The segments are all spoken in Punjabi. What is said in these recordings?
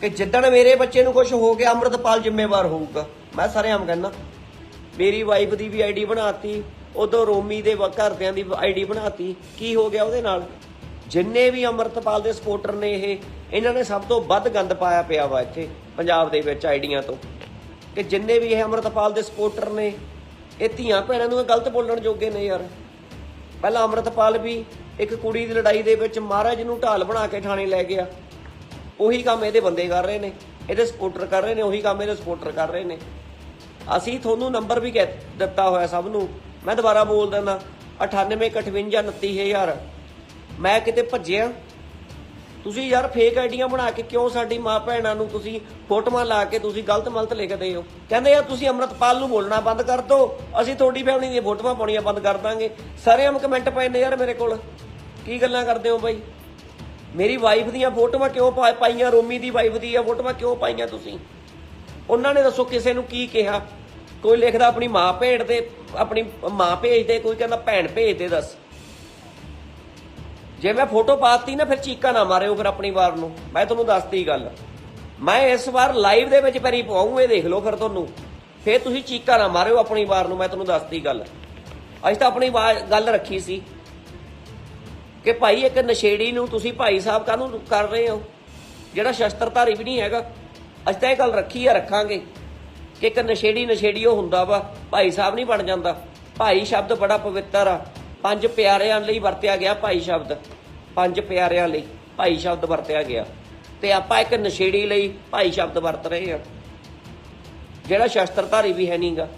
ਕਿ ਜਿੱਦਣ ਮੇਰੇ ਬੱਚੇ ਨੂੰ ਕੁਝ ਹੋ ਗਿਆ, ਅੰਮ੍ਰਿਤਪਾਲ ਜ਼ਿੰਮੇਵਾਰ ਹੋਊਗਾ। ਮੈਂ ਸਰੇਆਮ ਕਹਿੰਦਾ। ਮੇਰੀ ਵਾਈਫ ਦੀ ਵੀ ਆਈਡੀ ਬਣਾਤੀ, ਉਦੋਂ ਰੋਮੀ ਦੇ ਵ- ਘਰਦਿਆਂ ਦੀ ਆਈਡੀ ਬਣਾਤੀ। ਕੀ ਹੋ ਗਿਆ ਉਹਦੇ ਨਾਲ? ਜਿੰਨੇ ਵੀ ਅੰਮ੍ਰਿਤਪਾਲ ਦੇ ਸਪੋਰਟਰ ਨੇ ਇਹ, ਇਹਨਾਂ ਨੇ ਸਭ ਤੋਂ ਵੱਧ ਗੰਦ ਪਾਇਆ ਪਿਆ ਵਾ ਇੱਥੇ, ਪੰਜਾਬ ਦੇ ਵਿੱਚ ਆਈਡੀਆਂ ਤੋਂ। ਕਿ ਜਿੰਨੇ ਵੀ ਇਹ ਅੰਮ੍ਰਿਤਪਾਲ ਦੇ ਸਪੋਰਟਰ ਨੇ, ਇਹ ਧੀਆਂ ਭੈਣਾਂ ਨੂੰ ਗਲਤ ਬੋਲਣ ਜੋਗੇ ਨੇ ਯਾਰ। ਪਹਿਲਾਂ ਅੰਮ੍ਰਿਤਪਾਲ ਵੀ ਇੱਕ ਕੁੜੀ ਦੀ ਲੜਾਈ ਦੇ ਵਿੱਚ ਮਹਾਰਾਜ ਨੂੰ ਢਾਲ ਬਣਾ ਕੇ ਥਾਣੇ ਲੈ ਗਿਆ। ਉਹੀ ਕੰਮ ਇਹਦੇ ਬੰਦੇ ਕਰ ਰਹੇ ਨੇ, ਇਹਦੇ ਸਪੋਰਟਰ ਕਰ ਰਹੇ ਨੇ, ਉਹੀ ਕੰਮ ਇਹਦੇ ਸਪੋਰਟਰ ਕਰ ਰਹੇ ਨੇ। ਅਸੀਂ ਤੁਹਾਨੂੰ ਨੰਬਰ ਵੀ ਕਹਿ ਦਿੱਤਾ ਹੋਇਆ ਸਭ ਨੂੰ। ਮੈਂ ਦੁਬਾਰਾ ਬੋਲ ਦਿੰਦਾ 9858 29000 ਮੈਂ ਕਿਤੇ ਭੱਜਿਆ। ਤੁਸੀਂ ਯਾਰ ਫੇਕ ਆਈਡੀਆਂ ਬਣਾ ਕੇ ਕਿਉਂ ਸਾਡੀ ਮਾਂ ਭੈਣਾਂ ਨੂੰ ਤੁਸੀਂ ਫੋਟੋਆਂ ਲਾ ਕੇ ਤੁਸੀਂ ਗਲਤ ਮਲਤ ਲਿਖਦੇ ਹੋ? ਕਹਿੰਦੇ ਯਾਰ ਤੁਸੀਂ ਅੰਮ੍ਰਿਤਪਾਲ ਨੂੰ ਬੋਲਣਾ ਬੰਦ ਕਰ ਦਿਓ। ਅਸੀਂ ਤੁਹਾਡੀ ਫੈਮਿਲੀ ਦੀਆਂ ਫੋਟੋਆਂ ਪਾਉਣੀਆਂ ਬੰਦ ਕਰ ਦਾਂਗੇ। ਸਾਰੇ ਹਮ ਕਮੈਂਟ ਪਏ ਨੇ ਯਾਰ ਮੇਰੇ ਕੋਲ। ਕੀ ਗੱਲਾਂ ਕਰਦੇ ਹੋ ਬਾਈ? ਮੇਰੀ ਵਾਈਫ ਦੀਆਂ ਫੋਟੋਆਂ ਕਿਉਂ ਪਾ- ਪਾਈਆਂ? ਰੋਮੀ ਦੀ ਵਾਈਫ ਦੀਆਂ ਫੋਟੋਆਂ ਕਿਉਂ ਪਾਈਆਂ ਤੁਸੀਂ? ਉਹਨਾਂ ਨੇ ਦੱਸੋ ਕਿਸੇ ਨੂੰ ਕੀ ਕਿਹਾ? ਕੋਈ ਲਿਖਦਾ ਆਪਣੀ ਮਾਂ ਭੇਜ ਤੇ ਆਪਣੀ ਮਾਂ ਭੇਜਦੇ ਕੋਈ ਕਹਿੰਦਾ ਭੈਣ ਭੇਜਦੇ ਦੱਸ। ਜੇ ਮੈਂ ਫੋਟੋ ਪਾਤੀ ਨਾ, ਫਿਰ ਚੀਕਾ ਨਾ ਮਾਰਿਓ ਫਿਰ ਆਪਣੀ ਵਾਰ ਨੂੰ। ਮੈਂ ਤੁਹਾਨੂੰ ਦੱਸਤੀ ਗੱਲ। ਮੈਂ ਇਸ ਵਾਰ ਲਾਈਵ ਦੇ ਵਿੱਚ ਪੈਰੀ ਪਵਾਉਂ ਇਹ ਦੇਖ ਲਓ ਫਿਰ ਤੁਹਾਨੂੰ। ਫਿਰ ਤੁਸੀਂ ਚੀਕਾ ਨਾ ਮਾਰਿਓ ਆਪਣੀ ਵਾਰ ਨੂੰ, ਮੈਂ ਤੁਹਾਨੂੰ ਦੱਸਤੀ ਗੱਲ। ਅੱਜ ਤਾਂ ਆਪਣੀ ਵਾ- ਗੱਲ ਰੱਖੀ ਸੀ। ਕਿ ਭਾਈ ਇੱਕ ਨਸ਼ੇੜੀ ਨੂੰ ਤੁਸੀਂ ਭਾਈ ਸਾਹਿਬ ਕਾਹਨੂੰ ਕਰ ਰਹੇ ਹੋ? ਜਿਹੜਾ ਸ਼ਸਤਰਧਾਰੀ ਵੀ ਨਹੀਂ ਹੈਗਾ। ਅਸੀਂ ਤਾਂ ਇਹ ਗੱਲ ਰੱਖੀ ਆ, ਰੱਖਾਂਗੇ ਕਿ ਇੱਕ ਨਸ਼ੇੜੀ ਨਸ਼ੇੜੀ ਉਹ ਹੁੰਦਾ ਵਾ, ਭਾਈ ਸਾਹਿਬ ਨਹੀਂ ਬਣ ਜਾਂਦਾ। ਭਾਈ ਸ਼ਬਦ ਬੜਾ ਪਵਿੱਤਰ ਆ। ਪੰਜ ਪਿਆਰਿਆਂ ਲਈ ਵਰਤਿਆ ਗਿਆ ਭਾਈ ਸ਼ਬਦ। ਪੰਜ ਪਿਆਰਿਆਂ ਲਈ ਭਾਈ ਸ਼ਬਦ ਵਰਤਿਆ ਗਿਆ। ਤੇ ਆਪਾਂ ਇੱਕ ਨਸ਼ੇੜੀ ਲਈ ਭਾਈ ਸ਼ਬਦ ਵਰਤ ਰਹੇ ਆ। ਜਿਹੜਾ ਸ਼ਸਤਰਧਾਰੀ ਵੀ ਹੈ ਨਹੀਂਗਾ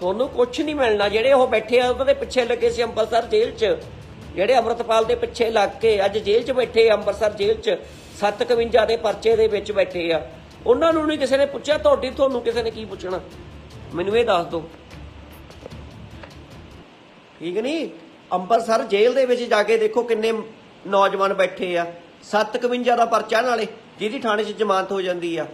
ਤੁਹਾਨੂੰ ਕੁਝ ਨਹੀਂ ਮਿਲਣਾ। ਜਿਹੜੇ ਉਹ ਬੈਠੇ ਆ, ਉਹਨਾਂ ਦੇ ਪਿੱਛੇ ਲੱਗੇ ਸੀ ਅੰਮ੍ਰਿਤਸਰ ਜੇਲ੍ਹ 'ਚ। ਜਿਹੜੇ ਅੰਮ੍ਰਿਤਪਾਲ ਦੇ ਪਿੱਛੇ ਲੱਗ ਕੇ ਅੱਜ ਜੇਲ੍ਹ 'ਚ ਬੈਠੇ ਆ, ਅੰਮ੍ਰਿਤਸਰ ਜੇਲ੍ਹ 'ਚ 751 ਦੇ ਪਰਚੇ ਦੇ ਵਿੱਚ ਬੈਠੇ ਆ। ਉਹਨਾਂ ਨੂੰ ਨਹੀਂ ਕਿਸੇ ਨੇ ਪੁੱਛਿਆ, ਤੁਹਾਡੀ, ਤੁਹਾਨੂੰ ਕਿਸੇ ਨੇ ਕੀ ਪੁੱਛਣਾ? ਮੈਨੂੰ ਇਹ ਦੱਸ ਦਿਓ। ਠੀਕ ਨਹੀਂ? ਅੰਮ੍ਰਿਤਸਰ ਜੇਲ੍ਹ ਦੇ ਵਿੱਚ ਜਾ ਕੇ ਦੇਖੋ ਕਿੰਨੇ ਨੌਜਵਾਨ ਬੈਠੇ ਆ। 751 ਦਾ ਪਰਚਾ ਨਾਲੇ, ਜਿਹਦੀ ਥਾਣੇ 'ਚ ਜ਼ਮਾਨਤ ਹੋ ਜਾਂਦੀ ਆ।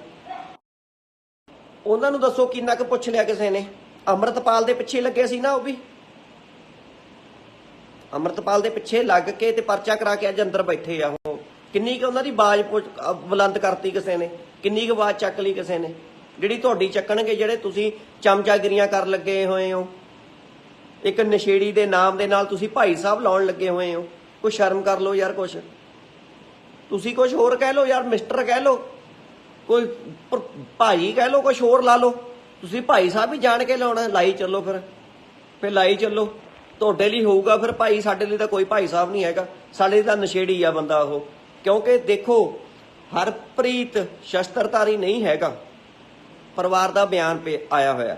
ਉਹਨਾਂ ਨੂੰ ਦੱਸੋ ਕਿੰਨਾ ਕੁ ਪੁੱਛ ਲਿਆ ਕਿਸੇ ਨੇ? ਅੰਮ੍ਰਿਤਪਾਲ ਦੇ ਪਿੱਛੇ ਲੱਗੇ ਸੀ ਨਾ ਉਹ ਵੀ? ਅੰਮ੍ਰਿਤਪਾਲ ਦੇ ਪਿੱਛੇ ਲੱਗ ਕੇ ਤੇ ਪਰਚਾ ਕਰਾ ਕੇ ਅੱਜ ਅੰਦਰ ਬੈਠੇ ਆ ਉਹ। ਕਿੰਨੀ ਕੁ ਉਹਨਾਂ ਦੀ ਆਵਾਜ਼ ਪੁੱਛ- ਬੁਲੰਦ ਕਰਤੀ ਕਿਸੇ ਨੇ? ਕਿੰਨੀ ਕੁ ਆਵਾਜ਼ ਚੱਕ ਲਈ ਕਿਸੇ ਨੇ? ਜਿਹੜੀ ਤੁਹਾਡੀ ਚੱਕਣਗੇ, ਜਿਹੜੇ ਤੁਸੀਂ ਚਮਚਾਗਿਰੀਆਂ ਕਰ ਲੱਗੇ ਹੋਏ ਹੋ, ਇੱਕ ਨਸ਼ੇੜੀ ਦੇ ਨਾਮ ਦੇ ਨਾਲ ਤੁਸੀਂ ਭਾਈ ਸਾਹਿਬ ਲਾਉਣ ਲੱਗੇ ਹੋਏ ਹੋ, ਕੋਈ ਸ਼ਰਮ ਕਰ ਲਓ ਯਾਰ ਕੁਛ। ਤੁਸੀਂ ਕੁਝ ਹੋਰ ਕਹਿ ਲਓ ਯਾਰ, ਮਿਸਟਰ ਕਹਿ ਲਓ, ਕੋਈ ਭਾਈ ਕਹਿ ਲਓ ਕੁਝ ਹੋਰ ਲਾ ਲਓ। ਤੁਸੀਂ ਭਾਈ ਸਾਹਿਬ ਵੀ ਜਾਣ ਕੇ ਲਾਉਣਾ, ਲਾਈ ਚੱਲੋ ਫਿਰ। ਫਿਰ ਲਾਈ ਚੱਲੋ। ਤੁਹਾਡੇ ਲਈ ਹੋਊਗਾ, ਫਿਰ ਭਾਈ ਸਾਡੇ ਲਈ ਤਾਂ ਕੋਈ ਭਾਈ ਸਾਹਿਬ ਨਹੀਂ ਹੈਗਾ। ਸਾਡੇ ਲਈ ਤਾਂ ਨਸ਼ੇੜੀ ਆ ਬੰਦਾ ਉਹ। ਕਿਉਂਕਿ ਦੇਖੋ, ਹਰਪ੍ਰੀਤ ਸ਼ਸਤਰਧਾਰੀ ਨਹੀਂ ਹੈਗਾ। ਪਰਿਵਾਰ ਦਾ ਬਿਆਨ ਪੇ ਆਇਆ ਹੋਇਆ।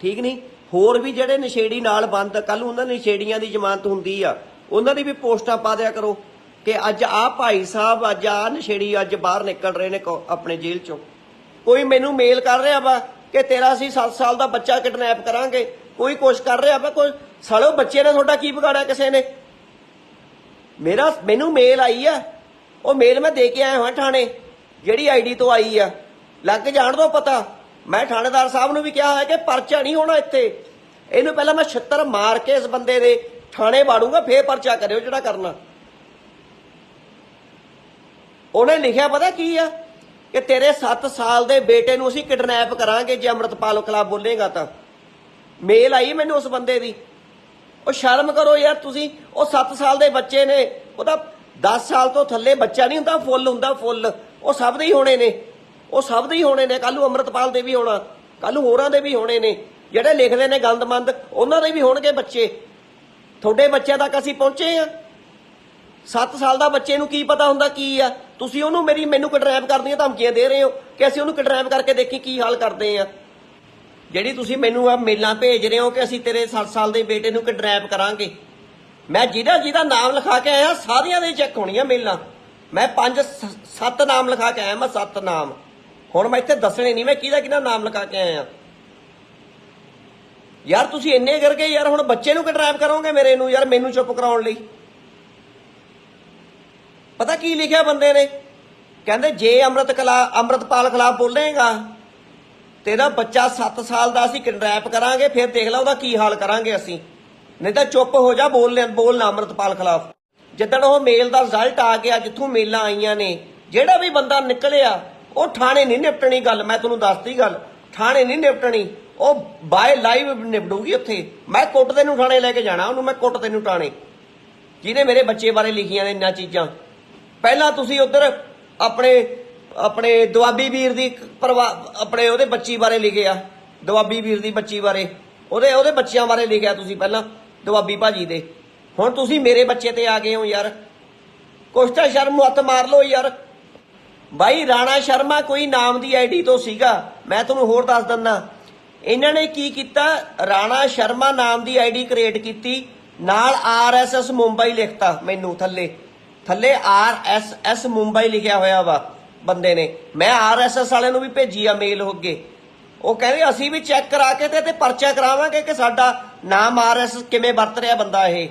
ਠੀਕ ਨਹੀਂ? ਹੋਰ ਵੀ ਜਿਹੜੇ ਨਸ਼ੇੜੀ ਨਾਲ ਬੰਦ ਕੱਲ ਉਹਨਾਂ ਨਸ਼ੇੜੀਆਂ ਦੀ ਜ਼ਮਾਨਤ ਹੁੰਦੀ ਆ। ਉਹਨਾਂ ਦੀ ਵੀ ਪੋਸਟਾਂ ਪਾ ਦਿਆ ਕਰੋ ਕਿ ਅੱਜ ਆਹ ਭਾਈ ਸਾਹਿਬ, ਅੱਜ ਆਹ ਨਸ਼ੇੜੀ, ਅੱਜ ਬਾਹਰ ਨਿਕਲ ਰਹੇ ਨੇ ਆਪਣੇ ਜੇਲ੍ਹ ਚੋਂ। ਕੋਈ ਮੈਨੂੰ ਮੇਲ ਕਰ ਰਿਹਾ ਵਾ ਕਿ ਤੇਰਾ ਅਸੀਂ 7 ਸਾਲ ਦਾ ਬੱਚਾ ਕਿਡਨੈਪ ਕਰਾਂਗੇ? ਕੋਈ ਕੋਸ਼ਿਸ਼ ਕਰ ਰਿਹਾ ਵਾ? ਕੋਈ ਸਾਲੋ ਬੱਚੇ ਨੇ ਤੁਹਾਡਾ ਕੀ ਵਿਗਾੜਿਆ ਕਿਸੇ ਨੇ? ਮੇਰਾ, ਮੈਨੂੰ ਮੇਲ ਆਈ ਆ। ਉਹ ਮੇਲ ਮੈਂ ਦੇ ਕੇ ਆਇਆ ਹਾਂ ਥਾਣੇ। ਜਿਹੜੀ ਆਈਡੀ ਤੋਂ ਆਈ ਆ। ਲੱਗ ਜਾਣ ਤੋਂ ਪਤਾ। ਮੈਂ ਥਾਣੇਦਾਰ ਸਾਹਿਬ ਨੂੰ ਵੀ ਕਿਹਾ ਹੈ ਕਿ ਪਰਚਾ ਨਹੀਂ ਹੋਣਾ ਇੱਥੇ। ਇਹਨੂੰ ਪਹਿਲਾਂ ਮੈਂ ਛਿੱਤਰ ਮਾਰ ਕੇ ਇਸ ਬੰਦੇ ਦੇ ਥਾਣੇ ਬਾੜੂਗਾ ਫੇਰ ਪਰਚਾ ਕਰਿਓ ਜਿਹੜਾ ਕਰਨਾ। ਉਹਨੇ ਲਿਖਿਆ, ਪਤਾ ਕੀ ਆ? ਕਿ ਤੇਰੇ 7 ਸਾਲ ਦੇ ਬੇਟੇ ਨੂੰ ਅਸੀਂ ਕਿਡਨੈਪ ਕਰਾਂਗੇ ਜੇ ਅੰਮ੍ਰਿਤਪਾਲ ਖਿਲਾਫ ਬੋਲੇਗਾ ਤਾਂ। ਮੇਲ ਆਈ ਮੈਨੂੰ ਉਸ ਬੰਦੇ ਦੀ। ਉਹ ਸ਼ਰਮ ਕਰੋ ਯਾਰ ਤੁਸੀਂ, ਉਹ 7 ਸਾਲ ਦੇ ਬੱਚੇ ਨੇ, ਉਹਦਾ 10 ਸਾਲ ਤੋਂ ਥੱਲੇ ਬੱਚਾ ਨਹੀਂ ਹੁੰਦਾ, ਫੁੱਲ ਹੁੰਦਾ ਫੁੱਲ, ਉਹ ਸਭ ਦੇ ਹੀ ਹੋਣੇ ਨੇ, ਉਹ ਸਭ ਦੇ ਹੀ ਹੋਣੇ ਨੇ ਕੱਲੂ ਅੰਮ੍ਰਿਤਪਾਲ ਦੇ ਵੀ ਹੋਣਾ ਕੱਲੂ ਹੋਰਾਂ ਦੇ ਵੀ ਹੋਣੇ ਨੇ, ਜਿਹੜੇ ਲਿਖਦੇ ਨੇ ਗੰਦਮੰਦ, ਉਹਨਾਂ ਦੇ ਵੀ ਹੋਣਗੇ ਬੱਚੇ। ਤੁਹਾਡੇ ਬੱਚਿਆਂ ਤੱਕ ਅਸੀਂ ਪਹੁੰਚੇ ਆ 7 ਸਾਲ ਦਾ ਬੱਚੇ ਨੂੰ ਕੀ ਪਤਾ ਹੁੰਦਾ ਕੀ ਆ? ਤੁਸੀਂ ਉਹਨੂੰ ਮੇਰੀ ਮੈਨੂੰ ਕਿਡਨੈਪ ਕਰਨ ਦੀਆਂ ਧਮਕੀਆਂ ਦੇ ਰਹੇ ਹੋ ਕਿ ਅਸੀਂ ਉਹਨੂੰ ਕਿਡਨੈਪ ਕਰਕੇ ਦੇਖੀ ਕੀ ਹਾਲ ਕਰਦੇ ਆ। ਜਿਹੜੀ ਤੁਸੀਂ ਮੈਨੂੰ ਆ ਮੇਲਾਂ ਭੇਜ ਰਹੇ ਹੋ ਕਿ ਅਸੀਂ ਤੇਰੇ 7 ਸਾਲ ਦੇ ਬੇਟੇ ਨੂੰ ਕਿਡਨੈਪ ਕਰਾਂਗੇ? ਮੈਂ ਜਿਹਦਾ ਜਿਹਦਾ ਨਾਮ ਲਿਖਾ ਕੇ ਆਇਆ, ਸਾਰੀਆਂ ਦੇ ਚੈੱਕ ਹੋਣੀਆਂ ਮੇਲਾਂ। ਮੈਂ ਪੰਜ ਸੱਤ ਨਾਮ ਲਿਖਾ ਕੇ ਆਇਆ, ਮੈਂ ਸੱਤ ਨਾਮ। ਹੁਣ ਮੈਂ ਇੱਥੇ ਦੱਸਣੇ ਨਹੀਂ, ਮੈਂ ਕਿਹਦਾ ਕਿਹਦਾ ਨਾਮ ਲਿਖਾ ਕੇ ਆਇਆ। ਯਾਰ ਤੁਸੀਂ ਇੰਨੇ ਕਰਕੇ ਯਾਰ ਹੁਣ ਬੱਚੇ ਨੂੰ ਕਿਡਨੈਪ ਕਰੋਗੇ ਮੇਰੇ ਨੂੰ? ਯਾਰ ਮੈਨੂੰ ਚੁੱਪ ਕਰਾਉਣ ਲਈ। ਪਤਾ ਕੀ ਲਿਖਿਆ ਬੰਦੇ ਨੇ? ਕਹਿੰਦੇ, ਜੇ ਅੰਮ੍ਰਿਤ ਕਲਾ, ਅੰਮ੍ਰਿਤਪਾਲ ਖਿਲਾਫ ਬੋਲੇਗਾ ਤੇਰਾ ਬੱਚਾ 7 ਸਾਲ ਦਾ ਅਸੀਂ ਕਿਡਨੈਪ ਕਰਾਂਗੇ, ਫਿਰ ਦੇਖ ਲਾ ਉਹਦਾ ਕੀ ਹਾਲ ਕਰਾਂਗੇ ਅਸੀਂ। ਨਹੀਂ ਤਾਂ ਚੁੱਪ ਹੋ ਜਾ, ਬੋਲ ਲੈ, ਬੋਲ ਨਾ ਅੰਮ੍ਰਿਤਪਾਲ ਖਿਲਾਫ। ਜਿੱਦਣ ਉਹ ਮੇਲ ਦਾ ਰਿਜ਼ਲਟ ਆ ਗਿਆ, ਜਿੱਥੋਂ ਮੇਲਾਂ ਆਈਆਂ ਨੇ, ਜਿਹੜਾ ਵੀ ਬੰਦਾ ਨਿਕਲਿਆ, ਉਹ ਥਾਣੇ ਨਹੀਂ ਨਿਪਟਣੀ ਗੱਲ, ਮੈਂ ਤੁਹਾਨੂੰ ਦੱਸਦੀ ਗੱਲ। ਥਾਣੇ ਨਹੀਂ ਨਿਪਟਣੀ, ਉਹ ਬਾਏ ਲਾਈਵ ਨਿਪਟੂਗੀ ਉੱਥੇ। ਮੈਂ ਕੁੱਟਦੇ ਨੂੰ ਥਾਣੇ ਲੈ ਕੇ ਜਾਣਾ, ਉਹਨੂੰ ਮੈਂ ਕੁੱਟਦੇ ਨੂੰ ਥਾਣੇ। ਜਿਹਨੇ ਮੇਰੇ ਬੱਚੇ ਬਾਰੇ ਲਿਖੀਆਂ ਨੇ ਇੰਨਾ ਚੀਜ਼ਾਂ। ਪਹਿਲਾਂ ਤੁਸੀਂ ਉਧਰ ਆਪਣੇ ਆਪਣੇ ਦੁਆਬੀ ਵੀਰ ਦੀ ਪਰਿਵਾ- ਆਪਣੇ ਉਹਦੇ ਬੱਚੀ ਬਾਰੇ ਲਿਖਿਆ ਦੁਆਬੀ ਵੀਰ ਦੀ ਬੱਚੀ ਬਾਰੇ। ਉਹਦੇ ਉਹਦੇ ਬੱਚਿਆਂ ਬਾਰੇ ਲਿਖਿਆ ਤੁਸੀਂ ਪਹਿਲਾਂ, ਦੁਆਬੀ ਭਾਜੀ ਦੇ। ਹੁਣ ਤੁਸੀਂ ਮੇਰੇ ਬੱਚੇ ਤੇ ਆ ਗਏ ਹੋ ਯਾਰ। ਕੁਛ ਤਾਂ ਸ਼ਰਮ ਨੂੰ ਹੱਥ ਮਾਰ ਲਓ ਯਾਰ। ਬਾਈ, ਰਾਣਾ ਸ਼ਰਮਾ ਕੋਈ ਨਾਮ ਦੀ ਆਈਡੀ ਤੋਂ ਸੀਗਾ। ਮੈਂ ਤੁਹਾਨੂੰ ਹੋਰ ਦੱਸ ਦਿੰਦਾ। ਇਹਨਾਂ ਨੇ ਕੀ ਕੀਤਾ? ਰਾਣਾ ਸ਼ਰਮਾ ਨਾਮ ਦੀ ਆਈਡੀ ਕ੍ਰੀਏਟ ਕੀਤੀ। ਨਾਲ ਆਰਐਸਐਸ ਮੁੰਬਈ ਲਿਖਤਾ ਮੈਨੂੰ ਥੱਲੇ। ਥੱਲੇ ਆਰਐਸਐਸ ਮੁੰਬਈ ਲਿਖਿਆ ਹੋਇਆ ਵਾ। ਬੰਦੇ ਨੇ। ਮੈਂ ਆਰਐਸਐਸ ਵਾਲਿਆਂ ਨੂੰ ਵੀ ਭੇਜੀ ਆ ਮੇਲ ਹੋ ਕੇ। ਉਹ ਕਹਿੰਦੇ, ਅਸੀਂ ਵੀ ਚੈੱਕ ਕਰਾ ਕੇ ਤੇ ਤੇ ਪਰਚਾ ਕਰਾਵਾਂਗੇ ਕਿ ਸਾਡਾ ਨਾਮ ਆਰਐਸਐਸ ਕਿਵੇਂ ਵਰਤ ਰਿਹਾ ਬੰਦਾ ਇਹ।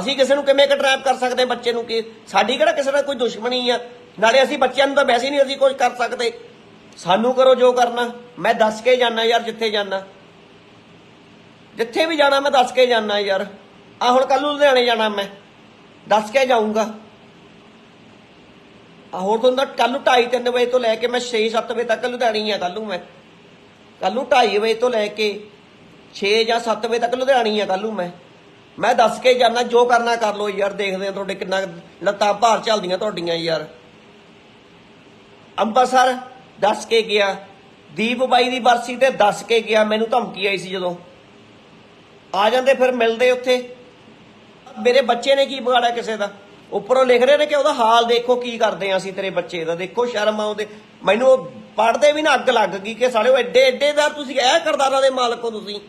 ਅਸੀਂ ਕਿਸੇ ਨੂੰ ਕਿਵੇਂ ਕਟਰੈਪ ਕਰ ਸਕਦੇ ਬੱਚੇ ਨੂੰ ਕਿ ਸਾਡੀ ਕਿਹੜਾ ਕਿਸੇ ਨਾਲ ਕੋਈ ਦੁਸ਼ਮਣੀ ਆ? ਨਾਲੇ ਅਸੀਂ ਬੱਚਿਆਂ ਨੂੰ ਤਾਂ ਵੈਸੇ ਨਹੀਂ ਅਸੀਂ ਕੁਝ ਕਰ ਸਕਦੇ। ਸਾਨੂੰ ਕਰੋ ਜੋ ਕਰਨਾ। ਮੈਂ ਦੱਸ ਕੇ ਜਾਣਾ ਯਾਰ, ਜਿੱਥੇ ਜਾਣਾ ਜਿੱਥੇ ਵੀ ਜਾਣਾ ਮੈਂ ਦੱਸ ਕੇ ਜਾਣਾ ਯਾਰ। ਆ ਹੁਣ ਕੱਲ ਨੂੰ ਲੁਧਿਆਣੇ ਜਾਣਾ ਮੈਂ। ਦੱਸ ਕੇ ਜਾਊਂਗਾ। ਹੋਰ ਤੁਹਾਨੂੰ ਤਾਂ ਕੱਲ ਨੂੰ 2:30 ਵਜੇ ਤੋਂ ਲੈ ਕੇ ਮੈਂ 6-7 ਵਜੇ ਤੱਕ ਲੁਧਿਆਣੀ ਆ ਕੱਲ ਨੂੰ ਮੈਂ। ਕੱਲ ਨੂੰ 2:30 ਵਜੇ ਤੋਂ ਲੈ ਕੇ 6 ਜਾਂ 7 ਵਜੇ ਤੱਕ ਲੁਧਿਆਣੀ ਆ ਕੱਲ ਨੂੰ ਮੈਂ। ਮੈਂ ਦੱਸ ਕੇ ਜਾਣਾ ਜੋ ਕਰਨਾ ਕਰ ਲੋ ਯਾਰ, ਦੇਖਦੇ ਆ ਤੁਹਾਡੇ ਕਿੰਨਾ ਲੱਤਾਂ ਭਾਰ ਚੱਲਦੀਆਂ ਤੁਹਾਡੀਆਂ ਯਾਰ। ਅੰਬਰਸਰ ਦੱਸ ਕੇ ਗਿਆ, ਦੀਪ ਬਾਈ ਦੀ ਬਰਸੀ ਤੇ ਦੱਸ ਕੇ ਗਿਆ, ਮੈਨੂੰ ਧਮਕੀ ਆਈ ਸੀ ਜਦੋਂ। ਆ ਜਾਂਦੇ ਫਿਰ ਮਿਲਦੇ ਉੱਥੇ। ਮੇਰੇ ਬੱਚੇ ਨੇ ਕੀ ਵਿਗਾੜਿਆ ਕਿਸੇ ਦਾ? ਉੱਪਰੋਂ ਲਿਖ ਰਹੇ ਨੇ ਕਿ ਉਹਦਾ ਹਾਲ ਦੇਖੋ ਕੀ ਕਰਦੇ ਆ ਅਸੀਂ ਤੇਰੇ ਬੱਚੇ ਦਾ। ਦੇਖੋ ਸ਼ਰਮ ਆਉਂਦੇ ਮੈਨੂੰ ਉਹ ਪੜਦੇ ਵੀ ਨਾ ਅੱਗ ਲੱਗ ਗਈ ਕਿ ਸਾਲਿਓ ਐਡੇ ਐਡੇ ਦਾ ਤੁਸੀਂ ਇਹ ਕਰਦਾਰਾਂ ਦੇ ਮਾਲਕ ਹੋ ਤੁਸੀਂ।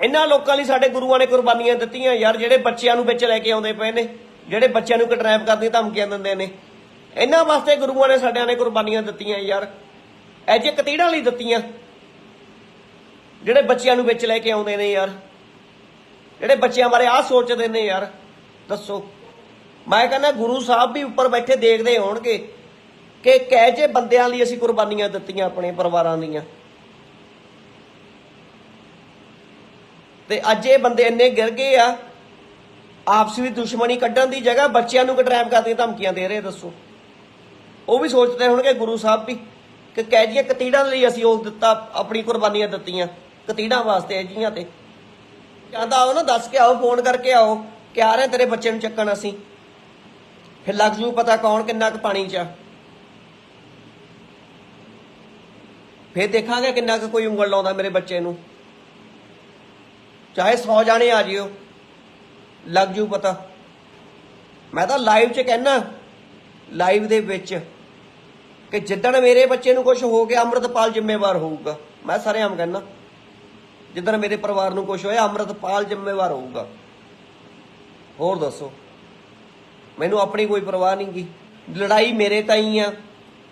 ਇਹਨਾਂ ਲੋਕਾਂ ਲਈ ਸਾਡੇ ਗੁਰੂਆਂ ਨੇ ਕੁਰਬਾਨੀਆਂ ਦਿੱਤੀਆਂ। ਯਾਰ ਜਿਹੜੇ ਬੱਚਿਆਂ ਨੂੰ ਵਿੱਚ ਲੈ ਕੇ ਆਉਂਦੇ ਪਏ ਨੇ, ਜਿਹੜੇ ਬੱਚਿਆਂ ਨੂੰ ਕਿਡਨੈਪ ਕਰਨ ਦੀਆਂ ਧਮਕੀਆਂ ਦਿੰਦੇ ਨੇ, ਇਹਨਾਂ ਵਾਸਤੇ ਗੁਰੂਆਂ ਨੇ ਸਾਡਿਆਂ ਨੇ ਕੁਰਬਾਨੀਆਂ ਦਿੱਤੀਆਂ ਯਾਰ। ਐਜੇ ਕਤੀੜਾਂ ਲਈ ਦਿੱਤੀਆਂ। ਜਿਹੜੇ ਬੱਚਿਆਂ ਨੂੰ ਵਿੱਚ ਲੈ ਕੇ ਆਉਂਦੇ ਨੇ ਯਾਰ। ਜਿਹੜੇ ਬੱਚਿਆਂ ਬਾਰੇ ਆਹ ਸੋਚਦੇ ਨੇ ਯਾਰ। ਦੱਸੋ। ਮੈਂ ਕਹਿੰਦਾ ਗੁਰੂ ਸਾਹਿਬ ਵੀ ਉੱਪਰ ਬੈਠੇ ਦੇਖਦੇ ਹੋਣਗੇ ਕਿ ਕਹਿ ਜੇ ਬੰਦਿਆਂ ਲਈ ਅਸੀਂ ਕੁਰਬਾਨੀਆਂ ਦਿੱਤੀਆਂ ਆਪਣੇ ਪਰਿਵਾਰਾਂ ਦੀਆਂ। ਤੇ ਅੱਜ ਇਹ ਬੰਦੇ ਇੰਨੇ ਗਿਰ ਗਏ ਆ, ਆਪਸੀ ਦੁਸ਼ਮਣੀ ਕੱਢਣ ਦੀ ਜਗ੍ਹਾ ਬੱਚਿਆਂ ਨੂੰ ਕਟਰੈਪ ਕਰਦੀਆਂ ਧਮਕੀਆਂ ਦੇ ਰਹੇ, ਦੱਸੋ। ਉਹ ਵੀ ਸੋਚਦੇ ਹੋਣਗੇ ਗੁਰੂ ਸਾਹਿਬ ਵੀ ਕਿ ਕਹਿ ਕੈਦੀਆਂ ਕਤੀੜਾਂ ਲਈ ਅਸੀਂ ਉਹ ਦਿੱਤਾ, ਆਪਣੀ ਕੁਰਬਾਨੀਆਂ ਦਿੱਤੀਆਂ, ਕਤੀੜਾਂ ਵਾਸਤੇ ਜੀਆਂ ਤੇ। ਕਹਿੰਦਾ ਆਓ ਨਾ, ਦੱਸ ਕੇ ਆਓ, ਫੋਨ ਕਰਕੇ ਆਓ। ਕਿ ਆ ਰਹੇ ਤੇਰੇ ਬੱਚੇ ਨੂੰ ਚੱਕਣ ਅਸੀਂ? ਫਿਰ ਲੱਗ ਜੂ ਪਤਾ ਕੌਣ ਕਿੰਨਾ ਕੁ ਪਾਣੀ ਚ ਆ। ਫਿਰ ਦੇਖਾਂਗੇ ਕਿੰਨਾ ਕੁ ਕੋਈ ਉਂਗਲ ਲਾਉਂਦਾ ਮੇਰੇ ਬੱਚੇ ਨੂੰ। ਚਾਹੇ 100 ਜਾਣੇ ਆ ਜਿਓ। ਲੱਗ ਜੂ ਪਤਾ। ਮੈਂ ਤਾਂ ਲਾਈਵ 'ਚ ਕਹਿਣਾ ਲਾਈਵ ਦੇ ਵਿੱਚ ਕਿ ਜਿੱਦਣ ਮੇਰੇ ਬੱਚੇ ਨੂੰ ਕੁਝ ਹੋ ਗਿਆ, ਅੰਮ੍ਰਿਤਪਾਲ ਜ਼ਿੰਮੇਵਾਰ ਹੋਊਗਾ। ਮੈਂ ਸਾਰੇ ਆਮ ਕਹਿਣਾ ਜਿੱਦਣ ਮੇਰੇ ਪਰਿਵਾਰ ਨੂੰ ਕੁਝ ਹੋਇਆ, ਅੰਮ੍ਰਿਤਪਾਲ ਜ਼ਿੰਮੇਵਾਰ ਹੋਊਗਾ। ਹੋਰ ਦੱਸੋ। ਮੈਨੂੰ ਆਪਣੀ ਕੋਈ ਪਰਵਾਹ ਨਹੀਂ ਗੀ। ਲੜਾਈ ਮੇਰੇ ਤਾਈ ਆ।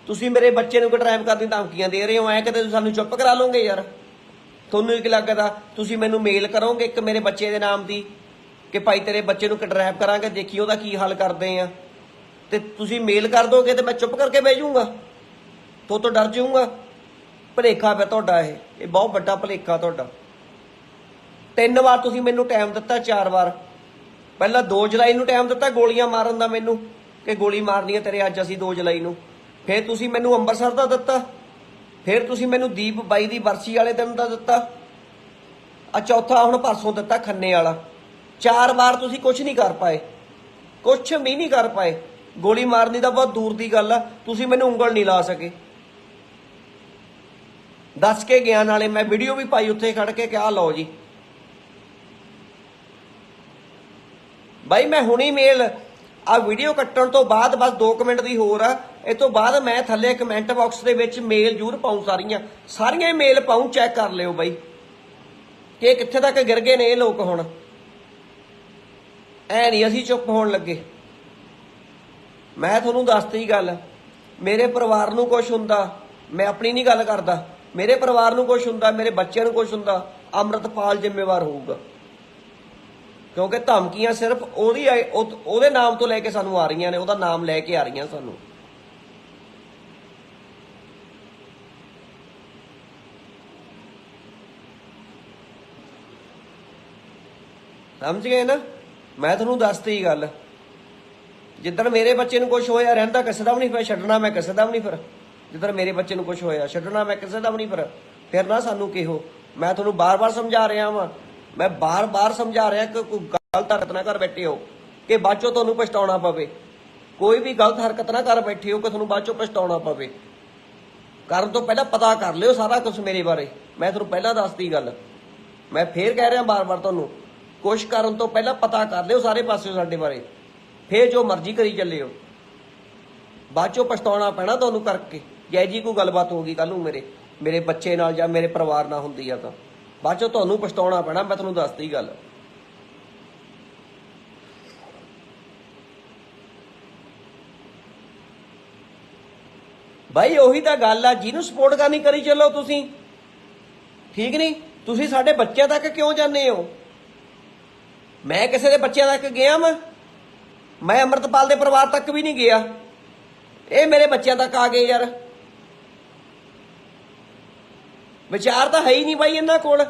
ਤੁਸੀਂ ਮੇਰੇ ਬੱਚੇ ਨੂੰ ਕਟਰੈਪ ਕਰਨ ਦੀ ਧਮਕੀਆਂ ਦੇ ਰਹੇ ਹੋ? ਐ ਕਿਤੇ ਤੁਸੀਂ ਸਾਨੂੰ ਚੁੱਪ ਕਰਾ ਲਓਗੇ ਯਾਰ? ਤੁਹਾਨੂੰ ਇੱਕ ਲੱਗਦਾ, ਤੁਸੀਂ ਮੈਨੂੰ ਮੇਲ ਕਰੋਗੇ ਇੱਕ ਮੇਰੇ ਬੱਚੇ ਦੇ ਨਾਮ ਦੀ ਕਿ ਭਾਈ ਤੇਰੇ ਬੱਚੇ ਨੂੰ ਕਟਰੈਪ ਕਰਾਂਗੇ? ਦੇਖੀ ਉਹਦਾ ਕੀ ਹੱਲ ਕਰਦੇ ਆ। ਤੇ ਤੁਸੀਂ ਮੇਲ ਕਰ ਦੋਗੇ ਤੇ ਮੈਂ ਚੁੱਪ ਕਰਕੇ ਬਹਿ ਜਾਊਂਗਾ। ਤੋਂ ਤੋਂ ਡਰ ਜਾਊਂਗਾ। ਭਲੇਖਾ ਪਿਆ ਤੁਹਾਡਾ ਇਹ। ਇਹ ਬਹੁਤ ਵੱਡਾ ਭਲੇਖਾ ਤੁਹਾਡਾ। ਤਿੰਨ ਵਾਰ ਤੁਸੀਂ ਮੈਨੂੰ ਟਾਈਮ ਦਿੱਤਾ, ਚਾਰ ਵਾਰ। ਪਹਿਲਾਂ 2 ਜੁਲਾਈ ਨੂੰ ਟਾਈਮ ਦਿੱਤਾ ਗੋਲੀਆਂ ਮਾਰਨ ਦਾ ਮੈਨੂੰ, ਕਿ ਗੋਲੀ ਮਾਰਨੀ ਹੈ ਤੇਰੇ ਅੱਜ ਅਸੀਂ 2 ਜੁਲਾਈ ਨੂੰ। ਫਿਰ ਤੁਸੀਂ ਮੈਨੂੰ ਅੰਮ੍ਰਿਤਸਰ ਦਾ ਦਿੱਤਾ। ਫਿਰ ਤੁਸੀਂ ਮੈਨੂੰ ਦੀਪ ਬਾਈ ਦੀ ਬਰਸੀ ਵਾਲੇ ਦਿਨ ਦਾ ਦਿੱਤਾ। ਆ ਚੌਥਾ ਹੁਣ ਪਰਸੋਂ ਦਿੱਤਾ ਖੰਨੇ ਵਾਲਾ। ਚਾਰ ਵਾਰ ਤੁਸੀਂ ਕੁਝ ਨਹੀਂ ਕਰ ਪਾਏ। ਕੁਝ ਵੀ ਨਹੀਂ ਕਰ ਪਾਏ। ਗੋਲੀ ਮਾਰਨੀ ਤਾਂ ਬਹੁਤ ਦੂਰ ਦੀ ਗੱਲ ਆ। ਤੁਸੀਂ ਮੈਨੂੰ ਉਂਗਲ ਨਹੀਂ ਲਾ ਸਕੇ। ਦੱਸ ਕੇ ਗਿਆ, ਨਾਲੇ ਮੈਂ ਵੀਡੀਓ ਵੀ ਪਾਈ ਉੱਥੇ ਖੜ ਕੇ, ਕਿਹਾ ਲਓ ਜੀ। ਬਾਈ, ਮੈਂ ਹੁਣੀ ਮੇਲ ਆ ਵੀਡੀਓ ਕੱਟਣ ਤੋਂ ਬਾਅਦ ਬਸ 2 ਮਿੰਟ ਦੀ ਹੋਰ ਆ। ਇਹ ਤੋਂ ਬਾਅਦ ਮੈਂ ਥੱਲੇ ਕਮੈਂਟ ਬਾਕਸ ਦੇ ਵਿੱਚ ਮੇਲ ਜ਼ਰੂਰ ਪਾਉਂ ਸਾਰੀਆਂ। ਸਾਰੀਆਂ ਮੇਲ ਪਾਉਂ ਚੈੱਕ ਕਰ ਲਿਓ ਬਾਈ। ਕਿ ਕਿੱਥੇ ਤੱਕ ਗਿਰ ਗਏ ਨੇ ਇਹ ਲੋਕ ਹੁਣ। ਐ ਨਹੀਂ, ਅਸੀਂ ਚੁੱਪ ਹੋਣ ਲੱਗੇ। ਮੈਂ ਤੁਹਾਨੂੰ ਦੱਸਤੀ ਗੱਲ, ਮੇਰੇ ਪਰਿਵਾਰ ਨੂੰ ਕੁਝ ਹੁੰਦਾ, ਮੈਂ ਆਪਣੀ ਨਹੀਂ ਗੱਲ ਕਰਦਾ। ਮੇਰੇ ਪਰਿਵਾਰ ਨੂੰ ਕੁਝ ਹੁੰਦਾ, ਮੇਰੇ ਬੱਚਿਆਂ ਨੂੰ ਕੁਝ ਹੁੰਦਾ, ਅੰਮ੍ਰਿਤਪਾਲ ਜ਼ਿੰਮੇਵਾਰ ਹੋਊਗਾ। ਕਿਉਂਕਿ ਧਮਕੀਆਂ ਸਿਰਫ ਉਹਦੀ ਆਈ- ਉਹਦੇ ਨਾਮ ਤੋਂ ਲੈ ਕੇ ਸਾਨੂੰ ਆ ਰਹੀਆਂ ਨੇ, ਉਹਦਾ ਨਾਮ ਲੈ ਕੇ ਆ ਰਹੀਆਂ ਸਾਨੂੰ। ਸਮਝ ਗਏ ਨਾ? ਮੈਂ ਤੁਹਾਨੂੰ ਦੱਸਤੀ ਗੱਲ। ਜਿੱਦਣ ਮੇਰੇ ਬੱਚੇ ਨੂੰ ਕੁਝ ਹੋਇਆ, ਰਹਿੰਦਾ ਕਿਸੇ ਦਾ ਵੀ ਨਹੀਂ ਫਿਰ, ਛੱਡਣਾ ਮੈਂ ਕਿਸੇ ਦਾ ਵੀ ਨਹੀਂ ਫਿਰ। ਜਿੱਦਣ ਮੇਰੇ ਬੱਚੇ ਨੂੰ ਕੁਝ ਹੋਇਆ, ਛੱਡਣਾ ਮੈਂ ਕਿਸੇ ਦਾ ਵੀ ਨਹੀਂ ਫਿਰ। ਫਿਰ ਨਾ ਸਾਨੂੰ ਕਿਹੋ। ਮੈਂ ਤੁਹਾਨੂੰ ਬਾਰ-ਬਾਰ ਸਮਝਾ ਰਿਹਾ ਵਾਂ। ਮੈਂ ਬਾਰ-ਬਾਰ ਸਮਝਾ ਰਿਹਾ ਕਿ ਕੋਈ ਗਲਤ ਹਰਕਤ ਨਾ ਕਰ ਬੈਠੇ ਹੋ, ਕਿ ਬਾਅਦ ਚੋਂ ਤੁਹਾਨੂੰ ਪਛਤਾਉਣਾ ਪਵੇ। ਕੋਈ ਵੀ ਗਲਤ ਹਰਕਤ ਨਾ ਕਰ ਬੈਠੇ ਹੋ ਕਿ ਤੁਹਾਨੂੰ ਬਾਅਦ ਚੋਂ ਪਛਤਾਉਣਾ ਪਵੇ। ਕਰਨ ਤੋਂ ਪਹਿਲਾਂ ਪਤਾ ਕਰ ਲਿਓ ਸਾਰਾ ਕੁਝ ਮੇਰੇ ਬਾਰੇ। ਮੈਂ ਤੁਹਾਨੂੰ ਪਹਿਲਾਂ ਦੱਸਦੀ ਗੱਲ। ਮੈਂ ਫੇਰ ਕਹਿ ਰਿਹਾ ਬਾਰ-ਬਾਰ ਤੁਹਾਨੂੰ, ਕੁਛ ਕਰਨ ਤੋਂ ਪਹਿਲਾਂ ਪਤਾ ਕਰ ਲਿਓ ਸਾਰੇ ਪਾਸੇ ਸਾਡੇ ਬਾਰੇ। ਫੇਰ ਜੋ ਮਰਜ਼ੀ ਕਰੀ ਚੱਲਿਓ ਬਾਅਦ ਚੋਂ ਪਛਤਾਉਣਾ ਪੈਣਾ ਤੁਹਾਨੂੰ ਕਰਕੇ। ਜੈ ਜੀ ਕੋਈ ਗੱਲਬਾਤ ਹੋਗੀ ਕੱਲ ਨੂੰ ਮੇਰੇ ਮੇਰੇ ਬੱਚੇ ਨਾਲ ਜਾਂ ਮੇਰੇ ਪਰਿਵਾਰ ਨਾਲ ਹੁੰਦੀ ਆ ਤਾਂ। ਬਾਅਦ ਚੋਂ ਤੁਹਾਨੂੰ ਪਛਤਾਉਣਾ ਪੈਣਾ, ਮੈਂ ਤੁਹਾਨੂੰ ਦੱਸਦੀ ਗੱਲ। ਭਾਈ ਉਹੀ ਤਾਂ ਗੱਲ ਆ, ਜਿਹਨੂੰ ਸਪੋਰਟ ਕਰਨੀ ਕਰੀ ਚੱਲੋ ਤੁਸੀਂ। ਠੀਕ ਨਹੀਂ? ਤੁਸੀਂ ਸਾਡੇ ਬੱਚਿਆਂ ਤੱਕ ਕਿਉਂ ਜਾਂਦੇ ਹੋ? ਮੈਂ ਕਿਸੇ ਦੇ ਬੱਚਿਆਂ ਤੱਕ ਗਿਆ ਮੈਂ ਮੈਂ ਅਮਰਤਪਾਲ ਦੇ ਪਰਿਵਾਰ ਤੱਕ ਵੀ ਨਹੀਂ ਗਿਆ। ਇਹ ਮੇਰੇ ਬੱਚਿਆਂ ਤੱਕ ਆ ਗਏ ਯਾਰ। ਵਿਚਾਰ ਤਾਂ ਹੈ ਹੀ ਨਹੀਂ ਬਾਈ ਇਹਨਾਂ ਕੋਲ।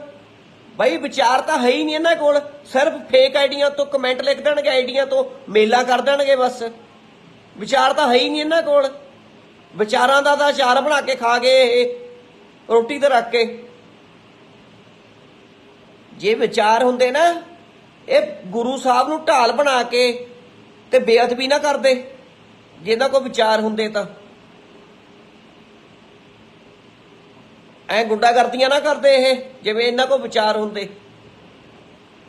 ਬਾਈ ਵਿਚਾਰ ਤਾਂ ਹੈ ਹੀ ਨਹੀਂ ਇਹਨਾਂ ਕੋਲ। ਸਿਰਫ ਫੇਕ ਆਈਡੀਆਂ ਤੋਂ ਕਮੈਂਟ ਲਿਖ ਦੇਣਗੇ ਆਈਡੀਆਂ ਤੋਂ, ਮੇਲਾ ਕਰ ਦੇਣਗੇ ਬਸ। ਵਿਚਾਰ ਤਾਂ ਹੈ ਹੀ ਨਹੀਂ ਇਹਨਾਂ ਕੋਲ। ਵਿਚਾਰਾਂ ਦਾ ਤਾਂ ਅਚਾਰ ਬਣਾ ਕੇ ਖਾ ਗਏ ਇਹ, ਰੋਟੀ ਤੇ ਰੱਖ ਕੇ। ਜੇ ਵਿਚਾਰ ਹੁੰਦੇ ਨਾ, ਇਹ ਗੁਰੂ ਸਾਹਿਬ ਨੂੰ ਢਾਲ ਬਣਾ ਕੇ ਤੇ ਬੇਅਦਬੀ ਨਾ ਕਰਦੇ। ਜੇ ਇਹਨਾਂ ਕੋ ਵਿਚਾਰ ਹੁੰਦੇ ਤਾਂ। ਐ ਗੁੰਡਾਗਰਦੀਆਂ ਨਾ ਕਰਦੇ ਇਹ, ਜਿਵੇਂ ਇਹਨਾਂ ਕੋ ਵਿਚਾਰ ਹੁੰਦੇ।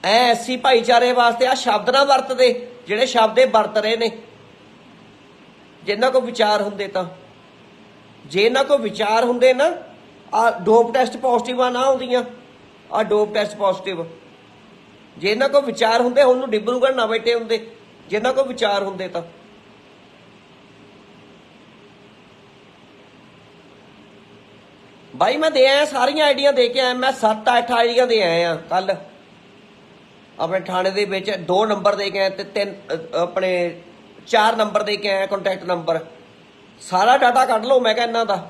ਐ ਐਸੀ ਭਾਈਚਾਰੇ ਵਾਸਤੇ ਆ ਸ਼ਬਦ ਨਾ ਵਰਤਦੇ, ਜਿਹੜੇ ਸ਼ਬਦ ਇਹ ਵਰਤ ਰਹੇ ਨੇ। ਜਿਨ੍ਹਾਂ ਕੋ ਵਿਚਾਰ ਹੁੰਦੇ ਤਾਂ। ਜੇ ਇਹਨਾਂ ਕੋ ਵਿਚਾਰ ਹੁੰਦੇ ਨਾ, ਆ ਡੋਪ ਟੈਸਟ ਪੋਜ਼ਿਟਿਵ ਆ, ਨਾ ਆਉਂਦੀਆਂ। ਆ ਡੋਪ ਟੈਸਟ ਪੋਜ਼ਿਟਿਵ। ਜੇ ਇਹਨਾਂ ਕੋ ਵਿਚਾਰ ਹੁੰਦੇ ਉਹਨੂੰ ਡਿਬਰੂਗੜ੍ਹ ਨਾ ਬੈਠੇ ਹੁੰਦੇ। ਜੇ ਇਹਨਾਂ ਕੋ ਵਿਚਾਰ ਹੁੰਦੇ ਤਾਂ। ਬਾਈ, ਮੈਂ ਦੇ ਆਇਆ, ਸਾਰੀਆਂ ਆਈਡੀਆਂ ਦੇ ਕੇ ਆਇਆ, ਮੈਂ 7-8 ਆਈਡੀਆਂ ਦੇ ਆਇਆ ਕੱਲ। ਆਪਣੇ ਥਾਣੇ ਦੇ ਵਿੱਚ ਦੋ ਨੰਬਰ ਦੇ ਕੇ ਆਇਆ ਤੇ ਤਿੰਨ ਆਪਣੇ ਚਾਰ ਨੰਬਰ ਦੇ ਕੇ ਆਇਆ ਕੰਟੈਕਟ ਨੰਬਰ। ਸਾਰਾ ਡਾਟਾ ਕੱਢ ਲਓ, ਮੈਂ ਕਿਹਾ ਇਹਨਾਂ ਦਾ।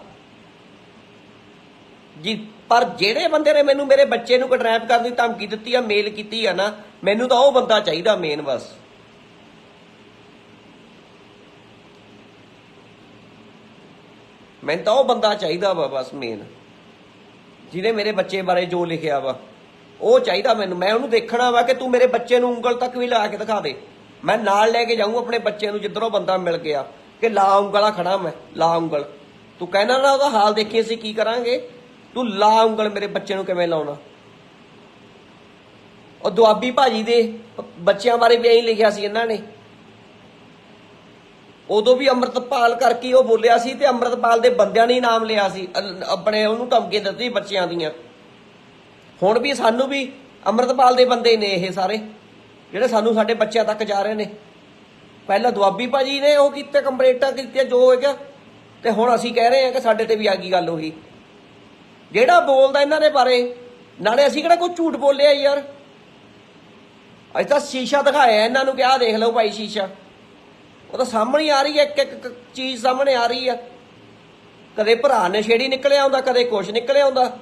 ਜੀ, ਪਰ ਜਿਹੜੇ ਬੰਦੇ ਨੇ ਮੈਨੂੰ, ਮੇਰੇ ਬੱਚੇ ਨੂੰ ਕਿਡਨੈਪ ਕਰਨ ਦੀ ਧਮਕੀ ਦਿੱਤੀ ਆ ਮੇਲ ਕੀਤੀ ਆ ਨਾ, ਮੈਨੂੰ ਤਾਂ ਉਹ ਬੰਦਾ ਚਾਹੀਦਾ ਮੇਨ ਬਸ। ਮੈਨੂੰ ਤਾਂ ਉਹ ਬੰਦਾ ਚਾਹੀਦਾ ਵਾ ਬਸ ਮੇਨ ਜਿਹਨੇ ਮੇਰੇ ਬੱਚੇ ਬਾਰੇ ਜੋ ਲਿਖਿਆ ਵਾ, ਉਹ ਚਾਹੀਦਾ ਮੈਨੂੰ। ਮੈਂ ਉਹਨੂੰ ਦੇਖਣਾ ਵਾ ਕਿ ਤੂੰ ਮੇਰੇ ਬੱਚੇ ਨੂੰ ਉਂਗਲ ਤੱਕ ਵੀ ਲਾ ਕੇ ਦਿਖਾ ਦੇ ਮੈਂ ਨਾਲ ਲੈ ਕੇ ਜਾਊਂ ਆਪਣੇ ਬੱਚੇ ਨੂੰ ਜਿੱਧਰੋਂ ਬੰਦਾ ਮਿਲ ਗਿਆ ਕਿ ਲਾ ਉਂਗਲਾ ਖੜਾ ਮੈਂ, ਲਾ ਉਂਗਲ। ਤੂੰ ਕਹਿਣਾ ਨਾ ਉਹਦਾ ਹਾਲ ਦੇਖੀ ਅਸੀਂ ਕੀ ਕਰਾਂਗੇ? ਤੂੰ ਲਾ ਉਂਗਲ ਮੇਰੇ ਬੱਚੇ ਨੂੰ ਕਿਵੇਂ ਲਾਉਣਾ? ਉਹ ਦੁਆਬੀ ਭਾਜੀ ਦੇ ਬੱਚਿਆਂ ਬਾਰੇ ਵੀ ਐਂ ਲਿਖਿਆ ਸੀ ਇਹਨਾਂ ਨੇ। ਉਦੋਂ ਵੀ ਅੰਮ੍ਰਿਤਪਾਲ ਕਰਕੇ ਉਹ ਬੋਲਿਆ ਸੀ ਤੇ ਅੰਮ੍ਰਿਤਪਾਲ ਦੇ ਬੰਦਿਆਂ ਨੇ ਨਾਮ ਲਿਆ ਸੀ ਆਪਣੇ ਉਹਨੂੰ ਧਮਕੀ ਦਿੱਤੀ ਬੱਚਿਆਂ ਦੀਆਂ। ਹੁਣ ਵੀ ਸਾਨੂੰ ਵੀ ਅੰਮ੍ਰਿਤਪਾਲ ਦੇ ਬੰਦੇ ਨੇ ਇਹ ਸਾਰੇ, ਜਿਹੜੇ ਸਾਨੂੰ ਸਾਡੇ ਬੱਚਿਆਂ ਤੱਕ ਜਾ ਰਹੇ ਨੇ। ਪਹਿਲਾਂ ਦੁਆਬੀ ਭਾਜੀ ਨੇ ਉਹ ਕੀਤੇ ਕੰਪਲੇਂਟਾਂ ਕੀਤੀਆਂ, ਜੋ ਹੋਏਗਾ ਤੇ ਹੁਣ ਅਸੀਂ ਕਹਿ ਰਹੇ ਹਾਂ ਕਿ ਸਾਡੇ ਤੇ ਵੀ ਆ ਗਈ ਗੱਲ ਉਹੀ। ਜਿਹੜਾ ਬੋਲਦਾ ਇਹਨਾਂ ਦੇ ਬਾਰੇ, ਨਾਲੇ ਅਸੀਂ ਕਿਹੜਾ ਕੋਈ ਝੂਠ ਬੋਲਿਆ ਯਾਰ? ਅੱਜ ਤਾਂ ਸ਼ੀਸ਼ਾ ਦਿਖਾਇਆ ਇਹਨਾਂ ਨੂੰ ਕਿ ਆਹ ਦੇਖ ਲਓ ਭਾਈ ਸ਼ੀਸ਼ਾ। ਉਹ ਤਾਂ ਸਾਹਮਣੇ ਆ ਰਹੀ ਹੈ, ਇੱਕ ਇੱਕ ਚੀਜ਼ ਸਾਹਮਣੇ ਆ ਰਹੀ ਆ ਕਦੇ ਭਰਾ ਨਸ਼ੇੜੀ ਨਿਕਲਿਆ ਆਉਂਦਾ ਕਦੇ ਕੁਛ ਨਿਕਲਿਆ ਆਉਂਦਾ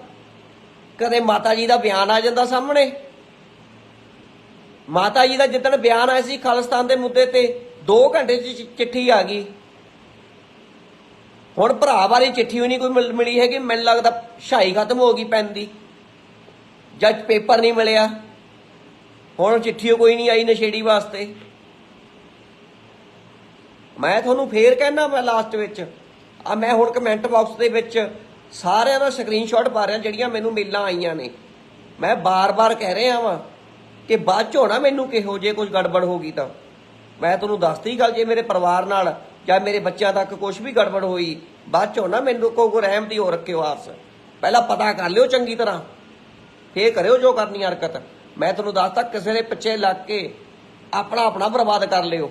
ਕਦੇ ਮਾਤਾ ਜੀ ਦਾ ਬਿਆਨ ਆ ਜਾਂਦਾ ਸਾਹਮਣੇ। ਮਾਤਾ ਜੀ ਦਾ ਜਿੱਦਣ ਬਿਆਨ ਆਇਆ ਸੀ ਖਾਲਿਸਤਾਨ ਦੇ ਮੁੱਦੇ ਤੇ 2 ਘੰਟੇ ਚ ਚਿੱਠੀ ਆ ਗਈ। ਹੁਣ ਭਰਾ ਬਾਰੇ ਚਿੱਠੀ ਵੀ ਨਹੀਂ ਕੋਈ ਮਿਲ- ਮਿਲੀ ਹੈਗੀ, ਮੈਨੂੰ ਲੱਗਦਾ ਛਾਈ ਖਤਮ ਹੋ ਗਈ ਪੈਨ ਦੀ। ਜੱਜ ਪੇਪਰ ਨਹੀਂ ਮਿਲਿਆ। ਹੁਣ ਚਿੱਠੀ ਓ ਕੋਈ ਨਹੀਂ ਆਈ ਨਸ਼ੇੜੀ ਵਾਸਤੇ। ਮੈਂ ਤੁਹਾਨੂੰ ਫੇਰ ਕਹਿਣਾ ਮੈਂ ਲਾਸਟ ਵਿੱਚ। ਆ ਮੈਂ ਹੁਣ ਕਮੈਂਟ ਬਾਕਸ ਦੇ ਵਿੱਚ ਸਾਰਿਆਂ ਦਾ ਸਕਰੀਨਸ਼ਾਟ ਪਾ ਰਿਹਾ ਜਿਹੜੀਆਂ ਮੈਨੂੰ ਮੇਲਾਂ ਆਈਆਂ ਨੇ। ਮੈਂ ਬਾਰ-ਬਾਰ ਕਹਿ ਰਿਹਾ ਵਾਂ ਕਿ ਬਾਅਦ ਚੋਂ ਨਾ ਮੈਨੂੰ ਕਿਹੋ ਜੇ ਕੁਝ ਗੜਬੜ ਹੋ ਗਈ ਤਾਂ। ਮੈਂ ਤੁਹਾਨੂੰ ਦੱਸਤੀ ਗੱਲ ਜੇ ਮੇਰੇ ਪਰਿਵਾਰ ਨਾਲ ਜਾਂ ਮੇਰੇ ਬੱਚਿਆਂ ਤੱਕ ਕੁਝ ਵੀ ਗੜਬੜ ਹੋਈ, ਬਾਅਦ ਚੋਂ ਨਾ ਮੈਨੂੰ ਕੋਈ ਕੋ ਰਹਿਮ ਦੀ ਹੋ ਰੱਖਿਓ ਆਸ ਪਹਿਲਾਂ ਪਤਾ ਕਰ ਲਿਓ ਚੰਗੀ ਤਰ੍ਹਾਂ। ਫੇਰ ਕਰਿਓ ਜੋ ਕਰਨੀ ਹਰਕਤ। ਮੈਂ ਤੁਹਾਨੂੰ ਦੱਸਤਾ ਕਿਸੇ ਦੇ ਪਿੱਛੇ ਲੱਗ ਕੇ ਆਪਣਾ ਆਪਣਾ ਬਰਬਾਦ ਕਰ ਲਿਓ।